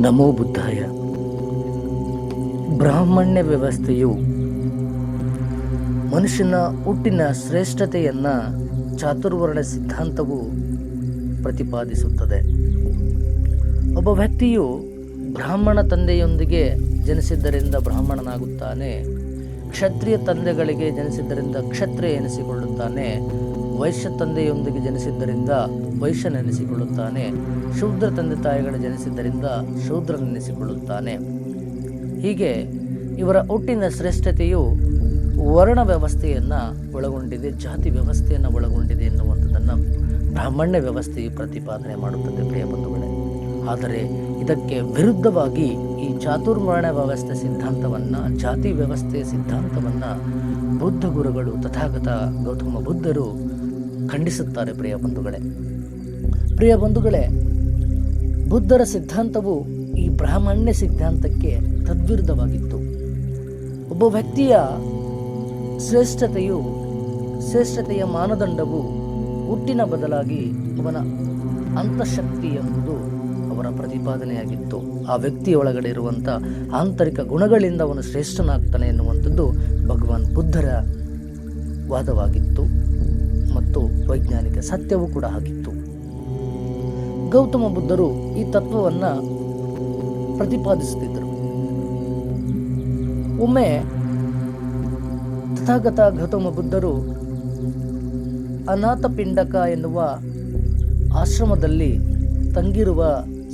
ನಮೋ ಬುದ್ಧಾಯ. ಬ್ರಾಹ್ಮಣ್ಯ ವ್ಯವಸ್ಥೆಯು ಮನುಷ್ಯನ ಹುಟ್ಟಿನ ಶ್ರೇಷ್ಠತೆಯನ್ನು ಚಾತುರ್ವರ್ಣ ಸಿದ್ಧಾಂತವು ಪ್ರತಿಪಾದಿಸುತ್ತದೆ. ಒಬ್ಬ ವ್ಯಕ್ತಿಯು ಬ್ರಾಹ್ಮಣ ತಂದೆಯೊಂದಿಗೆ ಜನಿಸಿದ್ದರಿಂದ ಬ್ರಾಹ್ಮಣನಾಗುತ್ತಾನೆ. ಕ್ಷತ್ರಿಯ ತಂದೆಗಳಿಗೆ ಜನಿಸಿದ್ದರಿಂದ ಕ್ಷತ್ರಿಯ ಎನಿಸಿಕೊಳ್ಳುತ್ತಾನೆ. ವೈಶ್ಯ ತಂದೆಯೊಂದಿಗೆ ಜನಿಸಿದ್ದರಿಂದ ವೈಶ್ಯನೆನಿಸಿಕೊಳ್ಳುತ್ತಾನೆ ಶೂದ್ರ ತಂದೆ ತಾಯಿಗಳ ಜನಿಸಿದ್ದರಿಂದ ಶೂದ್ರನೆನಿಸಿಕೊಳ್ಳುತ್ತಾನೆ ಹೀಗೆ ಇವರ ಹುಟ್ಟಿನ ಶ್ರೇಷ್ಠತೆಯು ವರ್ಣ ವ್ಯವಸ್ಥೆಯನ್ನು ಒಳಗೊಂಡಿದೆ, ಜಾತಿ ವ್ಯವಸ್ಥೆಯನ್ನು ಒಳಗೊಂಡಿದೆ ಎನ್ನುವಂಥದ್ದನ್ನು ಬ್ರಾಹ್ಮಣ್ಯ ವ್ಯವಸ್ಥೆಯು ಪ್ರತಿಪಾದನೆ ಮಾಡುತ್ತದೆ ಪ್ರಿಯ ಬಂಧುಗಳೇ. ಆದರೆ ಇದಕ್ಕೆ ವಿರುದ್ಧವಾಗಿ ಈ ಚಾತುರ್ಮರಣ ವ್ಯವಸ್ಥೆ ಸಿದ್ಧಾಂತವನ್ನು, ಜಾತಿ ವ್ಯವಸ್ಥೆಯ ಸಿದ್ಧಾಂತವನ್ನು ಬುದ್ಧ ಗುರುಗಳು, ತಥಾಗತ ಗೌತಮ ಬುದ್ಧರು ಖಂಡಿಸುತ್ತಾರೆ ಪ್ರಿಯ ಬಂಧುಗಳೇ. ಪ್ರಿಯ ಬಂಧುಗಳೇ, ಬುದ್ಧರ ಸಿದ್ಧಾಂತವು ಈ ಬ್ರಾಹ್ಮಣ್ಯ ಸಿದ್ಧಾಂತಕ್ಕೆ ತದ್ವಿರುದ್ಧವಾಗಿತ್ತು. ಒಬ್ಬ ವ್ಯಕ್ತಿಯ ಶ್ರೇಷ್ಠತೆಯು, ಶ್ರೇಷ್ಠತೆಯ ಮಾನದಂಡವು ಹುಟ್ಟಿನ ಬದಲಾಗಿ ಅವನ ಅಂತಃಶಕ್ತಿ ಎಂಬುದು ಅವರ ಪ್ರತಿಪಾದನೆಯಾಗಿತ್ತು. ಆ ವ್ಯಕ್ತಿಯೊಳಗಡೆ ಇರುವಂಥ ಆಂತರಿಕ ಗುಣಗಳಿಂದ ಅವನು ಶ್ರೇಷ್ಠನಾಗ್ತಾನೆ ಎನ್ನುವಂಥದ್ದು ಭಗವಾನ್ ಬುದ್ಧರ ವಾದವಾಗಿತ್ತು. ಮತ್ತು ವೈಜ್ಞಾನಿಕ ಸತ್ಯವೂ ಕೂಡ ಆಗಿತ್ತು ಗೌತಮ ಬುದ್ಧರು ಈ ತತ್ವವನ್ನು ಪ್ರತಿಪಾದಿಸುತ್ತಿದ್ದರು. ಒಮ್ಮೆ ತಥಾಗತ ಗೌತಮ ಬುದ್ಧರು ಅನಾಥ ಪಿಂಡಕ ಎನ್ನುವ ಆಶ್ರಮದಲ್ಲಿ ತಂಗಿರುವ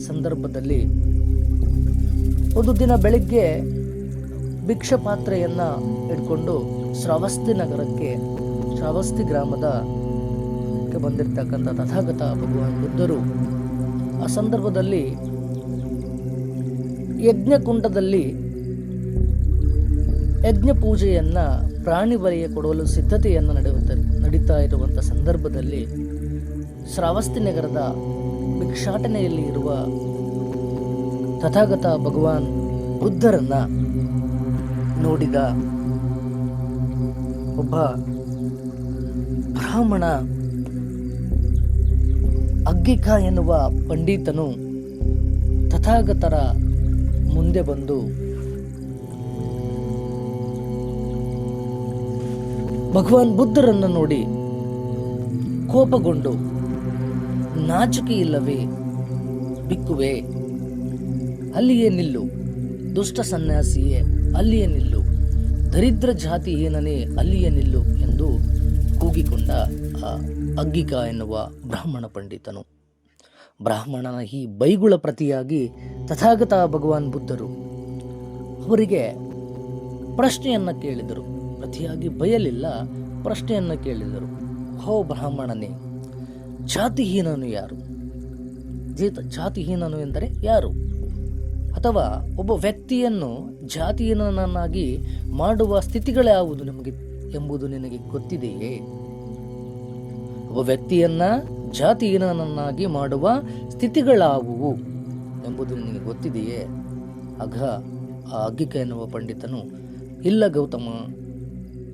ಸಂದರ್ಭದಲ್ಲಿ ಒಂದು ದಿನ ಬೆಳಿಗ್ಗೆ ಭಿಕ್ಷ ಪಾತ್ರೆಯನ್ನು ಇಟ್ಕೊಂಡು ಶ್ರಾವಸ್ತಿ ನಗರಕ್ಕೆ ಶ್ರಾವಸ್ತಿ ಗ್ರಾಮದ ಕ್ಕೆ ಬಂದಿರತಕ್ಕಂಥ ತಥಾಗತ ಭಗವಾನ್ ಬುದ್ಧರು ಆ ಸಂದರ್ಭದಲ್ಲಿ ಯಜ್ಞಕುಂಡದಲ್ಲಿ ಯಜ್ಞ ಪೂಜೆಯನ್ನು ಪ್ರಾಣಿ ಬಲಿಯ ಕೊಡಲು ಸಿದ್ಧತೆಯನ್ನು ನಡೆಯುತ್ತ ನಡೀತಾ ಇರುವಂಥ ಸಂದರ್ಭದಲ್ಲಿ ಶ್ರಾವಸ್ತಿ ನಗರದ ಭಿಕ್ಷಾಟನೆಯಲ್ಲಿ ಇರುವ ತಥಾಗತ ಭಗವಾನ್ ಬುದ್ಧರನ್ನು ನೋಡಿದ ಒಬ್ಬ ಬ್ರಾಹ್ಮಣ ಅಗ್ಗಿಕ ಎನ್ನುವ ಪಂಡಿತನು ತಥಾಗತರ ಮುಂದೆ ಬಂದು, ಭಗವಾನ್ ಬುದ್ಧರನ್ನು ನೋಡಿ ಕೋಪಗೊಂಡು ನಾಚಿಕೆ ಇಲ್ಲವೇ ಬಿಕ್ಕುವೆ, ಅಲ್ಲಿಯೇ ನಿಲ್ಲು, ದುಷ್ಟ ಸನ್ಯಾಸಿಯೇ, ಅಲ್ಲಿಯೇ ನಿಲ್ಲು, ದರಿದ್ರ ಜಾತಿ ಏನನೇ ಅಲ್ಲಿಯೇ ನಿಲ್ಲು ಎಂದು ಕೂಗಿಕೊಂಡ ಆ ಅಗ್ಗಿಕ ಎನ್ನುವ ಬ್ರಾಹ್ಮಣ ಪಂಡಿತನು. ಬ್ರಾಹ್ಮಣನ ಈ ಬೈಗುಳ ಪ್ರತಿಯಾಗಿ ತಥಾಗತ ಭಗವಾನ್ ಬುದ್ಧರು ಅವರಿಗೆ ಪ್ರಶ್ನೆಯನ್ನ ಕೇಳಿದರು. ಪ್ರತಿಯಾಗಿ ಬಯಲಿಲ್ಲ, ಪ್ರಶ್ನೆಯನ್ನ ಕೇಳಿದರು. ಹೋ ಬ್ರಾಹ್ಮಣನೇ, ಜಾತಿಹೀನನು ಯಾರು? ಜೀತ, ಜಾತಿಹೀನನು ಎಂದರೆ ಯಾರು? ಅಥವಾ ಒಬ್ಬ ವ್ಯಕ್ತಿಯನ್ನು ಜಾತಿಹೀನನನ್ನಾಗಿ ಮಾಡುವ ಸ್ಥಿತಿಗಳೇ ಯಾವುದು ನಿಮಗೆ ಎಂಬುದು ನಿನಗೆ ಗೊತ್ತಿದೆಯೇ? ಒಬ್ಬ ವ್ಯಕ್ತಿಯನ್ನ ಜಾತಿಹೀನನನ್ನಾಗಿ ಮಾಡುವ ಸ್ಥಿತಿಗಳಾವುವು ಎಂಬುದು ನಿನಗೆ ಗೊತ್ತಿದೆಯೇ? ಅಗ ಆ ಅಗ್ಗಿಕ ಎನ್ನುವ ಪಂಡಿತನು, ಇಲ್ಲ ಗೌತಮ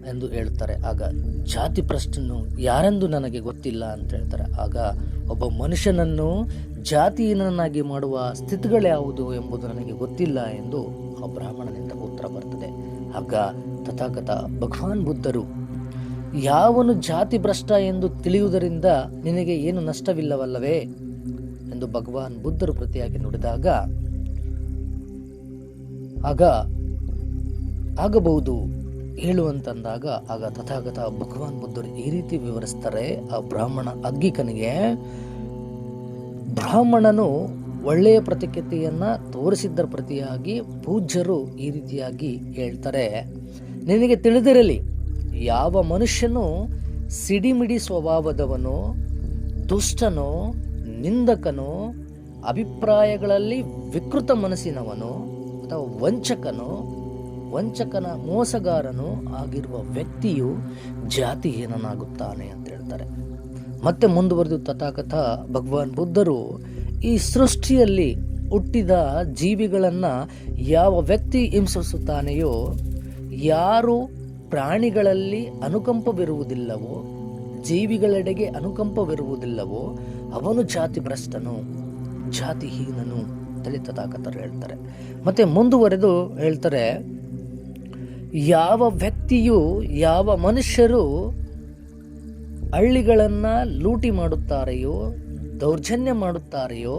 ಎಂದು ಹೇಳ್ತಾರೆ ಆಗ ಜಾತಿ ಪ್ರಶ್ನೆಯನ್ನು ಯಾರೆಂದು ನನಗೆ ಗೊತ್ತಿಲ್ಲ ಅಂತ ಹೇಳ್ತಾರೆ. ಆಗ ಒಬ್ಬ ಮನುಷ್ಯನನ್ನು ಜಾತಿಹೀನನಾಗಿ ಮಾಡುವ ಸ್ಥಿತಿಗಳ್ಯಾವುದು ಎಂಬುದು ನನಗೆ ಗೊತ್ತಿಲ್ಲ ಎಂದು ಆ ಬ್ರಾಹ್ಮಣನಿಂದ ಉತ್ತರ ಬರ್ತದೆ. ಆಗ ತಥಾಗತ ಭಗವಾನ್ ಬುದ್ಧರು, ಯಾವನು ಜಾತಿ ಭ್ರಷ್ಟ ಎಂದು ತಿಳಿಯುವುದರಿಂದ ನಿನಗೆ ಏನು ನಷ್ಟವಿಲ್ಲವಲ್ಲವೇ ಎಂದು ಭಗವಾನ್ ಬುದ್ಧರು ಪ್ರತಿಯಾಗಿ ನುಡಿದಾಗ, ಆಗ ಆಗಬಹುದು ಹೇಳುವಂತಂದಾಗ ಆಗ ತಥಾಗತ ಭಗವಾನ್ ಬುದ್ಧರು ಈ ರೀತಿ ವಿವರಿಸ್ತಾರೆ, ಆ ಬ್ರಾಹ್ಮಣ ಅಗ್ಗಿಕನಿಗೆ ಬ್ರಾಹ್ಮಣನು ಒಳ್ಳೆಯ ಪ್ರತಿಕ್ರಿಯೆಯನ್ನ ತೋರಿಸಿದ್ದರ ಪ್ರತಿಯಾಗಿ ಪೂಜ್ಯರು ಈ ರೀತಿಯಾಗಿ ಹೇಳ್ತಾರೆ. ನಿನಗೆ ತಿಳಿದಿರಲಿ, ಯಾವ ಮನುಷ್ಯನೂ ಸಿಡಿಮಿಡಿ ಸ್ವಭಾವದವನು, ದುಷ್ಟನೋ, ನಿಂದಕನೋ, ಅಭಿಪ್ರಾಯಗಳಲ್ಲಿ ವಿಕೃತ ಮನಸ್ಸಿನವನು, ಅಥವಾ ವಂಚಕನೋ, ವಂಚಕನ ಮೋಸಗಾರನು ಆಗಿರುವ ವ್ಯಕ್ತಿಯು ಜಾತಿಹೀನನಾಗುತ್ತಾನೆ ಅಂತ ಹೇಳ್ತಾರೆ. ಮತ್ತೆ ಮುಂದುವರೆದು ತಥಾಕಥ ಭಗವಾನ್ ಬುದ್ಧರು ಈ ಸೃಷ್ಟಿಯಲ್ಲಿ ಹುಟ್ಟಿದ ಜೀವಿಗಳನ್ನು ಯಾವ ವ್ಯಕ್ತಿ ಹಿಂಸಿಸುತ್ತಾನೆಯೋ ಯಾರು ಪ್ರಾಣಿಗಳಲ್ಲಿ ಅನುಕಂಪವಿರುವುದಿಲ್ಲವೋ, ಜೀವಿಗಳೆಡೆಗೆ ಅನುಕಂಪವಿರುವುದಿಲ್ಲವೋ, ಅವನು ಜಾತಿ ಭ್ರಷ್ಟನು ಜಾತಿಹೀನನು ದಲಿತ ತಾಕತರು ಹೇಳ್ತಾರೆ. ಮತ್ತು ಮುಂದುವರೆದು ಹೇಳ್ತಾರೆ, ಯಾವ ವ್ಯಕ್ತಿಯು, ಯಾವ ಮನುಷ್ಯರು ಹಳ್ಳಿಗಳನ್ನು ಲೂಟಿ ಮಾಡುತ್ತಾರೆಯೋ, ದೌರ್ಜನ್ಯ ಮಾಡುತ್ತಾರೆಯೋ,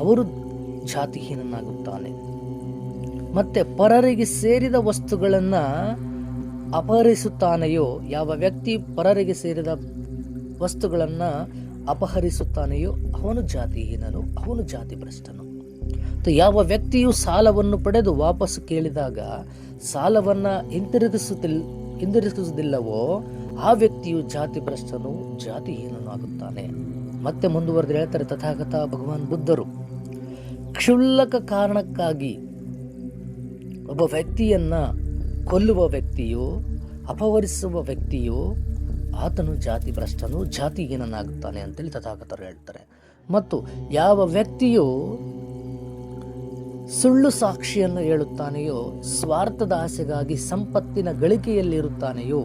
ಅವರು ಜಾತಿಹೀನನಾಗುತ್ತಾನೆ. ಮತ್ತೆ ಪರರಿಗೆ ಸೇರಿದ ವಸ್ತುಗಳನ್ನು ಅಪಹರಿಸುತ್ತಾನೆಯೋ, ಯಾವ ವ್ಯಕ್ತಿ ಪರರಿಗೆ ಸೇರಿದ ವಸ್ತುಗಳನ್ನು ಅಪಹರಿಸುತ್ತಾನೆಯೋ, ಅವನು ಜಾತಿಹೀನನು, ಅವನು ಜಾತಿ ಭ್ರಷ್ಟನು ಯಾವ ವ್ಯಕ್ತಿಯು ಸಾಲವನ್ನು ಪಡೆದು ವಾಪಸ್ಸು ಕೇಳಿದಾಗ ಸಾಲವನ್ನು ಹಿಂತಿರುಗಿಸುತ್ತಿಲ್ ಹಿಂದಿರುಗಿಸುವುದಿಲ್ಲವೋ ಆ ವ್ಯಕ್ತಿಯು ಜಾತಿ ಭ್ರಷ್ಟನು ಜಾತಿಹೀನನು ಆಗುತ್ತಾನೆ. ಮತ್ತೆ ಮುಂದುವರೆದು ಹೇಳ್ತಾರೆ, ತಥಾಗತ ಭಗವಾನ್ ಬುದ್ಧರು. ಕ್ಷುಲ್ಲಕ ಕಾರಣಕ್ಕಾಗಿ ಒಬ್ಬ ವ್ಯಕ್ತಿಯನ್ನು ಕೊಲ್ಲುವ ವ್ಯಕ್ತಿಯೋ, ಅಪಹರಿಸುವ ವ್ಯಕ್ತಿಯು, ಆತನು ಜಾತಿ ಭ್ರಷ್ಟನು ಜಾತಿಹೀನನಾಗುತ್ತಾನೆ ಅಂತೇಳಿ ತಥಾಗತರು ಹೇಳ್ತಾರೆ. ಮತ್ತು ಯಾವ ವ್ಯಕ್ತಿಯು ಸುಳ್ಳು ಸಾಕ್ಷಿಯನ್ನು ಹೇಳುತ್ತಾನೆಯೋ, ಸ್ವಾರ್ಥದ ಆಸೆಗಾಗಿ ಸಂಪತ್ತಿನ ಗಳಿಕೆಯಲ್ಲಿರುತ್ತಾನೆಯೋ,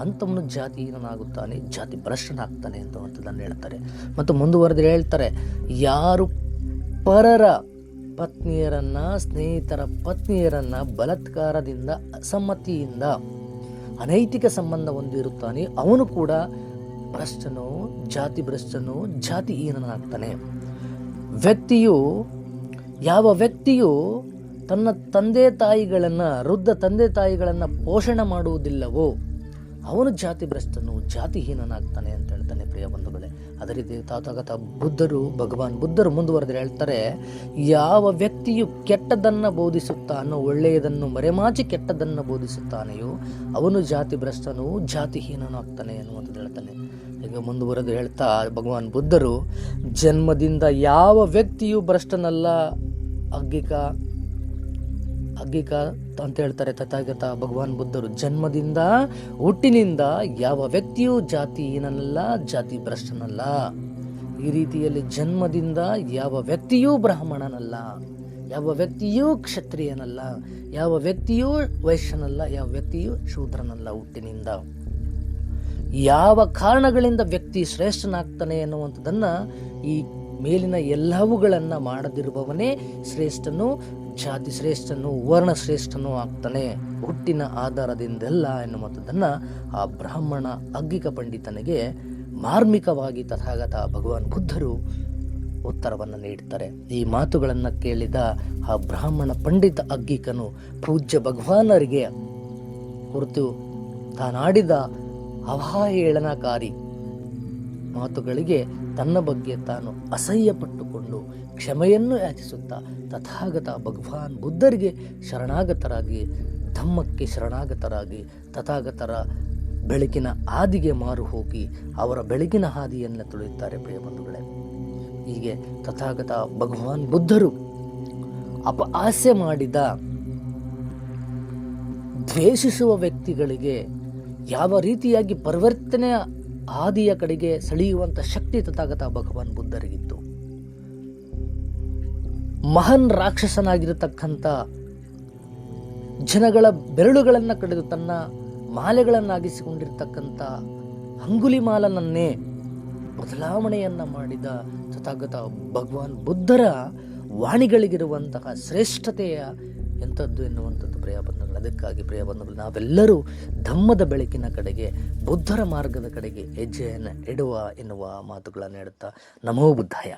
ಅಂಥವನು ಜಾತಿಹೀನನಾಗುತ್ತಾನೆ ಜಾತಿ ಭ್ರಷ್ಟನಾಗ್ತಾನೆ ಅಂತವಂಥದ್ದನ್ನು ಹೇಳ್ತಾರೆ. ಮತ್ತು ಮುಂದುವರೆದು ಹೇಳ್ತಾರೆ, ಯಾರು ಪರರ ಪತ್ನಿಯರನ್ನ, ಸ್ನೇಹಿತರ ಪತ್ನಿಯರನ್ನ ಬಲತ್ಕಾರದಿಂದ, ಅಸಮ್ಮತಿಯಿಂದ ಅನೈತಿಕ ಸಂಬಂಧ ಹೊಂದಿರುತ್ತಾನೆ. ಅವನು ಕೂಡ ಭ್ರಷ್ಟನು ಜಾತಿ ಭ್ರಷ್ಟನು ಜಾತಿಹೀನನಾಗ್ತಾನೆ. ವ್ಯಕ್ತಿಯು, ಯಾವ ವ್ಯಕ್ತಿಯು ತನ್ನ ತಂದೆ ತಾಯಿಗಳನ್ನು, ವೃದ್ಧ ತಂದೆ ತಾಯಿಗಳನ್ನು ಪೋಷಣೆ ಮಾಡುವುದಿಲ್ಲವೋ, ಅವನು ಜಾತಿ ಭ್ರಷ್ಟನು ಜಾತಿಹೀನನಾಗ್ತಾನೆ ಅಂತ ಹೇಳ್ತಾನೆ ಪ್ರಿಯ ಬಂಧುಗಳೇ. ಅದೇ ರೀತಿ ತಾತಾಗತ ಬುದ್ಧರು, ಭಗವಾನ್ ಬುದ್ಧರು ಮುಂದುವರೆದು ಹೇಳ್ತಾರೆ, ಯಾವ ವ್ಯಕ್ತಿಯು ಕೆಟ್ಟದನ್ನು ಬೋಧಿಸುತ್ತಾನೋ, ಒಳ್ಳೆಯದನ್ನು ಮರೆಮಾಚಿ ಕೆಟ್ಟದನ್ನು ಬೋಧಿಸುತ್ತಾನೆಯೋ, ಅವನು ಜಾತಿ ಭ್ರಷ್ಟನು ಜಾತಿಹೀನನಾಗ್ತಾನೆ ಅನ್ನುವಂಥದ್ದು ಹೇಳ್ತಾನೆ. ಈಗ ಮುಂದುವರೆದು ಹೇಳ್ತಾ ಭಗವಾನ್ ಬುದ್ಧರು, ಜನ್ಮದಿಂದ ಯಾವ ವ್ಯಕ್ತಿಯು ಭ್ರಷ್ಟನಲ್ಲ, ಅಗ್ಗಿಕ ಅಗ್ಗಿಕ ಅಂತ ಹೇಳ್ತಾರೆ ತಥಾಗತ ಭಗವಾನ್ ಬುದ್ಧರು. ಜನ್ಮದಿಂದ, ಹುಟ್ಟಿನಿಂದ ಯಾವ ವ್ಯಕ್ತಿಯೂ ಜಾತಿಹೀನನಲ್ಲ ಜಾತಿ ಭ್ರಷ್ಟನಲ್ಲ. ಈ ರೀತಿಯಲ್ಲಿ ಜನ್ಮದಿಂದ ಯಾವ ವ್ಯಕ್ತಿಯೂ ಬ್ರಾಹ್ಮಣನಲ್ಲ, ಯಾವ ವ್ಯಕ್ತಿಯೂ ಕ್ಷತ್ರಿಯನಲ್ಲ, ಯಾವ ವ್ಯಕ್ತಿಯೂ ವೈಶ್ಯನಲ್ಲ, ಯಾವ ವ್ಯಕ್ತಿಯೂ ಶೂದ್ರನಲ್ಲ ಹುಟ್ಟಿನಿಂದ. ಯಾವ ಕಾರಣಗಳಿಂದ ವ್ಯಕ್ತಿ ಶ್ರೇಷ್ಠನಾಗ್ತಾನೆ ಎನ್ನುವಂಥದ್ದನ್ನು ಈ ಮೇಲಿನ ಎಲ್ಲವುಗಳನ್ನು ಮಾಡದಿರುವವನೇ ಶ್ರೇಷ್ಠನು, ಜಾತಿ ಶ್ರೇಷ್ಠನು, ವರ್ಣ ಶ್ರೇಷ್ಠನು ಆಗ್ತಾನೆ. ಹುಟ್ಟಿನ ಆಧಾರದಿಂದೆಲ್ಲ ಎನ್ನುವಂಥದ್ದನ್ನು ಆ ಬ್ರಾಹ್ಮಣ ಅಗ್ಗಿಕ ಪಂಡಿತನಿಗೆ ಮಾರ್ಮಿಕವಾಗಿ ತಥಾಗತ ಭಗವಾನ್ ಬುದ್ಧರು ಉತ್ತರವನ್ನು ನೀಡ್ತಾರೆ. ಈ ಮಾತುಗಳನ್ನು ಕೇಳಿದ ಆ ಬ್ರಾಹ್ಮಣ ಪಂಡಿತ ಅಗ್ಗಿಕನು ಪೂಜ್ಯ ಭಗವಾನರಿಗೆ ಕುರಿತು ತಾನಾಡಿದ ಅವಹೇಳನಕಾರಿ ಮಾತುಗಳಿಗೆ ತನ್ನ ಬಗ್ಗೆ ತಾನು ಅಸಹ್ಯ ಪಟ್ಟುಕೊಂಡು ಕ್ಷಮೆಯನ್ನು ಯಾಚಿಸುತ್ತಾ ತಥಾಗತ ಭಗವಾನ್ ಬುದ್ಧರಿಗೆ ಶರಣಾಗತರಾಗಿ, ಧಮ್ಮಕ್ಕೆ ಶರಣಾಗತರಾಗಿ, ತಥಾಗತರ ಬೆಳಕಿನ ಹಾದಿಗೆ ಮಾರು ಹೋಗಿ ಅವರ ಬೆಳಕಿನ ಹಾದಿಯನ್ನು ತುಳಿಯುತ್ತಾರೆ ಪ್ರಿಯ ಬಂಧುಗಳೇ. ಹೀಗೆ ತಥಾಗತ ಭಗವಾನ್ ಬುದ್ಧರು ಅಪಹಾಸ್ಯ ಮಾಡಿದ ದ್ವೇಷಿಸುವ ವ್ಯಕ್ತಿಗಳಿಗೆ ಯಾವ ರೀತಿಯಾಗಿ ಪರಿವರ್ತನೆಯ ಹಾದಿಯ ಕಡೆಗೆ ಸೆಳೆಯುವಂಥ ಶಕ್ತಿ ತಥಾಗತ ಭಗವಾನ್ ಬುದ್ಧರಿಗಿತ್ತು. ಮಹಾನ್ ರಾಕ್ಷಸನಾಗಿರತಕ್ಕಂಥ ಜನಗಳ ಬೆರಳುಗಳನ್ನು ಕಡಿದು ತನ್ನ ಮಾಲೆಗಳನ್ನಾಗಿಸಿಕೊಂಡಿರ್ತಕ್ಕಂಥ ಅಂಗುಲಿಮಾಲನನ್ನೇ ಬದಲಾವಣೆಯನ್ನು ಮಾಡಿದ ತಥಾಗತ ಭಗವಾನ್ ಬುದ್ಧರ ವಾಣಿಗಳಿಗಿರುವಂತಹ ಶ್ರೇಷ್ಠತೆಯ ಎಂಥದ್ದು ಎನ್ನುವಂಥದ್ದು ಪ್ರಿಯ ಬಂಧುಗಳು ಅದಕ್ಕಾಗಿ ಪ್ರಿಯ ಬಂಧುಗಳು ನಾವೆಲ್ಲರೂ ಧಮ್ಮದ ಬೆಳಕಿನ ಕಡೆಗೆ, ಬುದ್ಧರ ಮಾರ್ಗದ ಕಡೆಗೆ ಹೆಜ್ಜೆಯನ್ನು ಇಡುವ ಎನ್ನುವ ಮಾತುಗಳನ್ನು ಹೇಳುತ್ತಾ, ನಮೋ ಬುದ್ಧಾಯ.